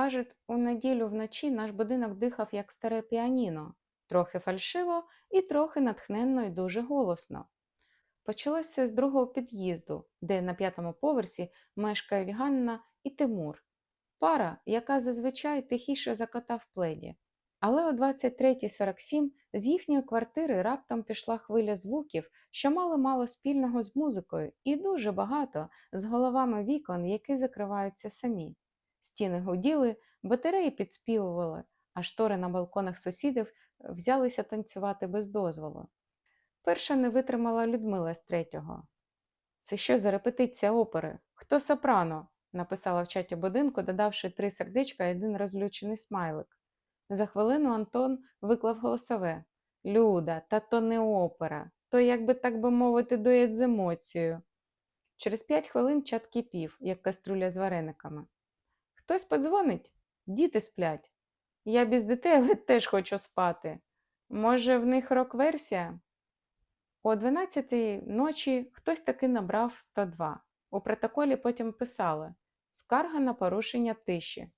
Кажуть, у неділю вночі наш будинок дихав як старе піаніно, трохи фальшиво і трохи натхненно і дуже голосно. Почалося з другого під'їзду, де на п'ятому поверсі мешкають Ганна і Тимур, пара, яка зазвичай тихіше закота пледі. Але о 23.47 з їхньої квартири раптом пішла хвиля звуків, що мали мало спільного з музикою, і дуже багато з головами вікон, які закриваються самі. Стіни гуділи, батареї підспівували, а штори на балконах сусідів взялися танцювати без дозволу. Перша не витримала Людмила з третього. Це що за репетиція опери? Хто сопрано? написала в чаті будинку, додавши три сердечка і один розлючений смайлик. За хвилину Антон виклав голосове Люда, та то не опера, то, як би так би мовити, дует з емоцією. Через п'ять хвилин чат кипів, як каструля з варениками. Хтось подзвонить? Діти сплять. Я без дітей, але теж хочу спати. Може, в них рок-версія? О 12 ночі хтось таки набрав 102. У протоколі потім писали скарга на порушення тиші.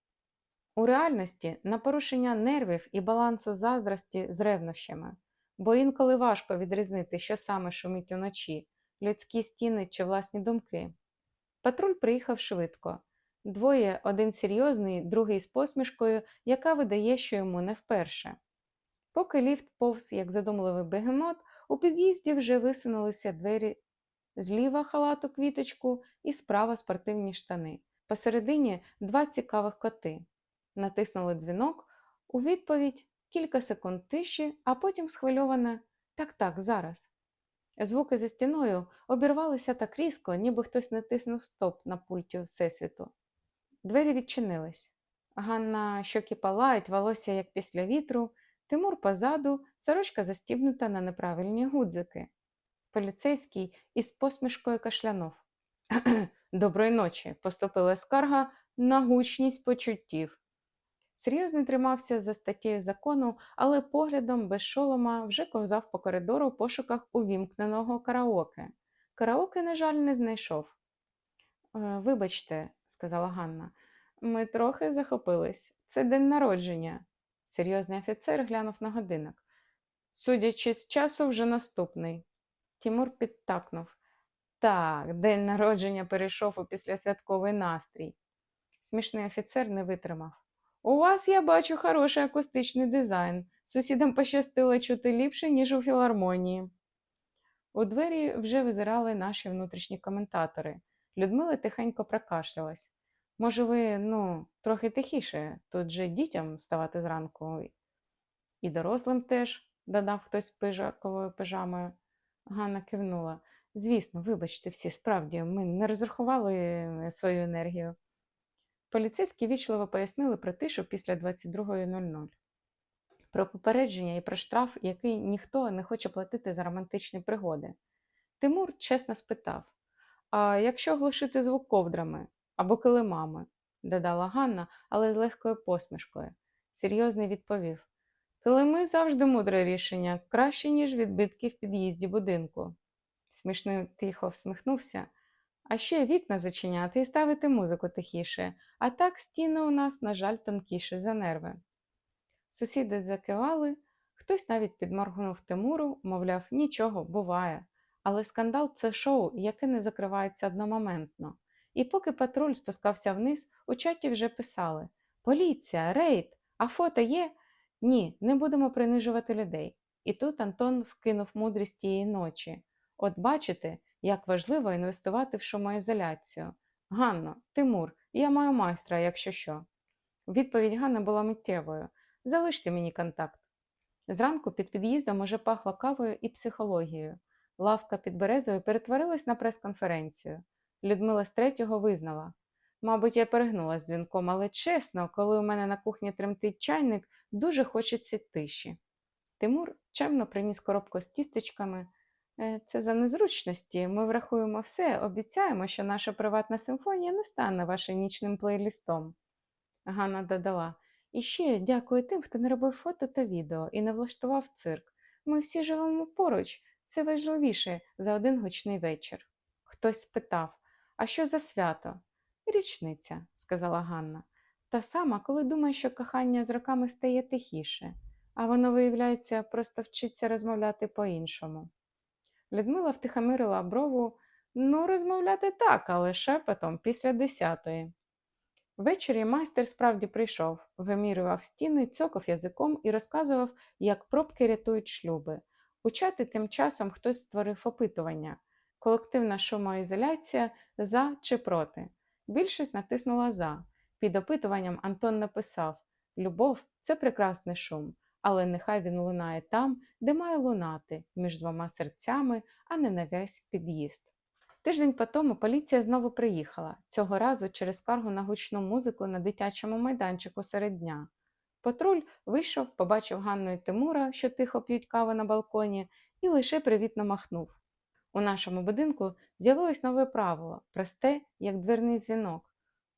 У реальності на порушення нервів і балансу заздрості з ревнощами, бо інколи важко відрізнити, що саме шумить уночі людські стіни чи власні думки. Патруль приїхав швидко. Двоє, один серйозний, другий з посмішкою, яка видає, що йому не вперше. Поки ліфт повз, як задумливий бегемот, у під'їзді вже висунулися двері зліва халату квіточку і справа спортивні штани. Посередині два цікавих коти. Натиснули дзвінок, у відповідь кілька секунд тиші, а потім схвильоване так, так, зараз. Звуки за стіною обірвалися так різко, ніби хтось натиснув стоп на пульті Всесвіту. Двері відчинились. Ганна щоки палають, волосся, як після вітру, Тимур позаду, сорочка застібнута на неправильні гудзики. Поліцейський із посмішкою кашлянув. Доброї ночі, поступила скарга на гучність почуттів. Серйозний тримався за статтєю закону, але поглядом без шолома вже ковзав по коридору в пошуках увімкненого караоке. Караоке, на жаль, не знайшов. «Е, Вибачте, сказала Ганна, ми трохи захопились. Це день народження. Серйозний офіцер глянув на годинник. Судячи з часу, вже наступний. Тімур підтакнув. Так, день народження перейшов у післясвятковий настрій. Смішний офіцер не витримав. У вас, я бачу, хороший акустичний дизайн. Сусідам пощастило чути ліпше, ніж у філармонії. У двері вже визирали наші внутрішні коментатори. Людмила тихенько прокашлялась. Може, ви, ну, трохи тихіше, тут же дітям вставати зранку. І дорослим теж, додав хтось пижаковою пижамою. Ганна кивнула. Звісно, вибачте всі, справді, ми не розрахували свою енергію. Поліцейські вічливо пояснили про тишу після 22.00. Про попередження і про штраф, який ніхто не хоче платити за романтичні пригоди. Тимур чесно спитав: А якщо глушити звук ковдрами або килимами? додала Ганна, але з легкою посмішкою. Серйозний відповів: Килими завжди мудре рішення, краще, ніж відбитки в під'їзді будинку. Смішний тихо всміхнувся. А ще вікна зачиняти і ставити музику тихіше, а так стіни у нас, на жаль, тонкіші за нерви. Сусіди закивали, хтось навіть підморгнув Тимуру, мовляв, нічого, буває. Але скандал це шоу, яке не закривається одномоментно. І поки патруль спускався вниз, у чаті вже писали Поліція, рейд, а фото є? Ні, не будемо принижувати людей. І тут Антон вкинув мудрість тієї ночі. От бачите, як важливо інвестувати в шумоізоляцію. Ганно, Тимур, я маю майстра, якщо що. Відповідь Ганни була миттєвою. Залиште мені контакт. Зранку під під'їздом уже пахло кавою і психологією. Лавка під березою перетворилась на прес-конференцію. Людмила з третього визнала. Мабуть, я перегнула з дзвінком, але чесно, коли у мене на кухні тремтить чайник, дуже хочеться тиші. Тимур чемно приніс коробку з тістечками. «Е, Це за незручності. Ми врахуємо все, обіцяємо, що наша приватна симфонія не стане вашим нічним плейлістом. Ганна додала. І ще дякую тим, хто не робив фото та відео і не влаштував цирк. Ми всі живемо поруч, це важливіше за один гучний вечір. Хтось спитав, а що за свято? Річниця, сказала Ганна. Та сама, коли думаєш, що кохання з роками стає тихіше, а воно, виявляється, просто вчиться розмовляти по-іншому. Людмила втихомирила брову, ну, розмовляти так, але шепотом після десятої. Ввечері майстер справді прийшов, вимірював стіни, цьокав язиком і розказував, як пробки рятують шлюби. У чаті тим часом хтось створив опитування колективна шумоізоляція за чи проти. Більшість натиснула за. Під опитуванням Антон написав Любов це прекрасний шум, але нехай він лунає там, де має лунати, між двома серцями, а не на весь під'їзд. Тиждень по тому поліція знову приїхала, цього разу через скаргу на гучну музику на дитячому майданчику серед дня. Патруль вийшов, побачив Ганну і Тимура, що тихо п'ють каву на балконі, і лише привітно махнув. У нашому будинку з'явилось нове правило, просте, як дверний дзвінок.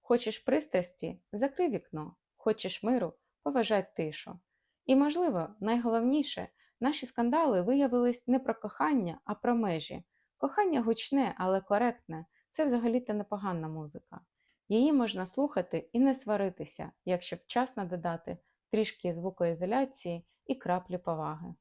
Хочеш пристрасті закрий вікно, хочеш миру поважай тишу. І, можливо, найголовніше, наші скандали виявились не про кохання, а про межі. Кохання гучне, але коректне це взагалі-то непогана музика. Її можна слухати і не сваритися, якщо вчасно додати трішки звукоізоляції і краплі поваги.